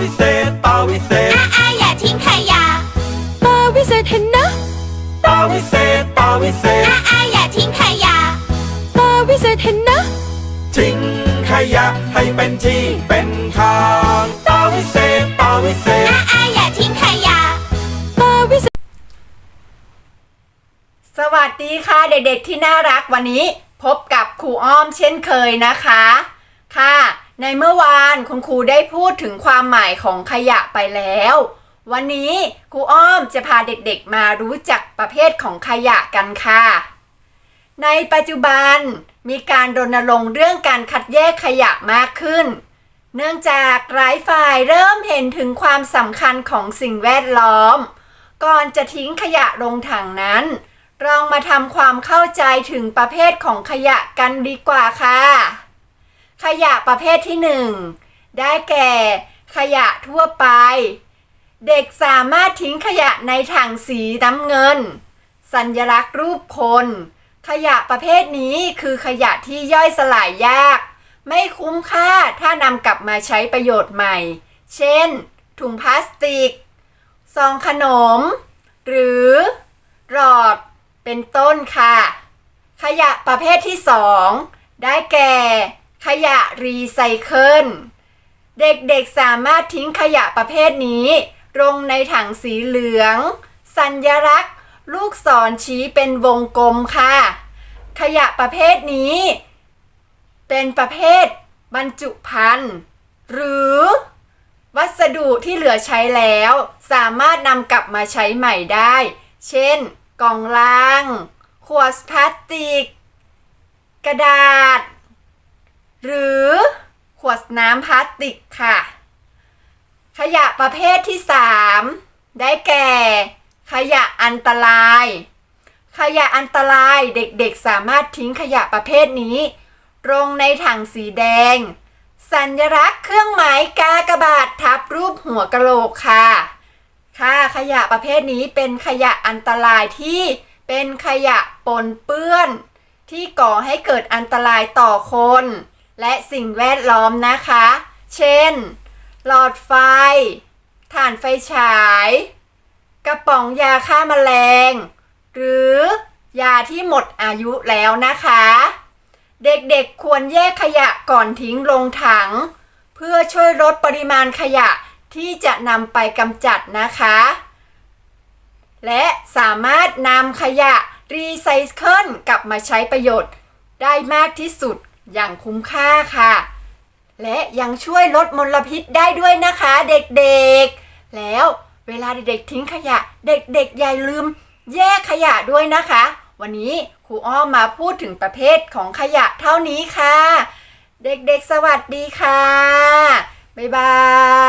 วิเศษตาวิเศษอาอาอย่าทิ้งขยะตาวิเศษเห็นนะตาวิเศษตาวิเศษอาอาอย่าทิ้งขยะตาวิเศษเห็นนะ ทิ้งขยะให้เป็นที่เป็นทางตาวิเศษตาวิเศษอาอาอย่าทิ้งขยะตาวิเศษ สวัสดีค่ะเด็กๆที่น่ารักวันนี้ พบกับครูอ้อมเช่นเคยนะคะ ค่ะ ในเมื่อวานคุณครูได้พูดถึงความหมายของขยะไปแล้ว วันนี้ครูอ้อมจะพาเด็กๆมารู้จักประเภทของขยะกันค่ะ ในปัจจุบันมีการรณรงค์เรื่องการคัดแยกขยะมากขึ้น เนื่องจากหลายฝ่ายเริ่มเห็นถึงความสำคัญของสิ่งแวดล้อม ก่อนจะทิ้งขยะลงถังนั้นลองมาทำความเข้าใจถึงประเภทของขยะกันดีกว่าค่ะ ขยะประเภทที่หนึ่งได้แก่ ขยะทั่วไป เด็กสามารถทิ้งขยะในถังสีน้ำเงิน สัญลักษณ์รูปคน ขยะประเภทนี้คือขยะที่ย่อยสลายยาก ไม่คุ้มค่าถ้านำกลับมาใช้ประโยชน์ใหม่ เช่น ถุงพลาสติก ซองขนม หรือหลอด เป็นต้นค่ะ ขยะประเภทที่2ได้แก่ ขยะรีไซเคิล เด็กๆสามารถทิ้งขยะประเภทนี้ลงในถังสีเหลือง สัญลักษณ์ ลูกศรชี้เป็นวงกลมค่ะ ขยะประเภทนี้ เป็นประเภทบรรจุภัณฑ์หรือวัสดุที่เหลือใช้แล้ว สามารถนำกลับมาใช้ใหม่ได้ เช่น กล่องลัง ขวดพลาสติก กระดาษ หรือขวดน้ำพลาสติกค่ะ ขยะประเภทที่ 3 ได้แก่ ขยะอันตราย ขยะอันตรายเด็กๆสามารถทิ้งขยะประเภทนี้ลงในถังสีแดง สัญลักษณ์เครื่องหมายกากบาททับรูปหัวกะโหลกค่ะ ค่ะขยะประเภทนี้เป็นขยะอันตรายที่เป็นขยะปนเปื้อน ที่ก่อให้เกิดอันตรายต่อคน และสิ่งแวดล้อมนะคะ เช่น หลอดไฟ ถ่านไฟฉาย กระป๋องยาฆ่าแมลง หรือยาที่หมดอายุแล้วนะคะ เด็กๆควรแยกขยะก่อนทิ้งลงถัง เพื่อช่วยลดปริมาณขยะที่จะนำไปกำจัดนะคะ และสามารถนำขยะรีไซเคิลกลับมาใช้ประโยชน์ได้มากที่สุด อย่างคุ้มค่าค่ะ และยังช่วยลดมลพิษได้ด้วยนะคะเด็กๆ แล้วเวลาเด็กๆทิ้งขยะ เด็กๆอย่าลืมแยกขยะด้วยนะคะ วันนี้ครูอ้อมมาพูดถึงประเภทของขยะเท่านี้ค่ะ เด็กๆสวัสดีค่ะ บ๊ายบาย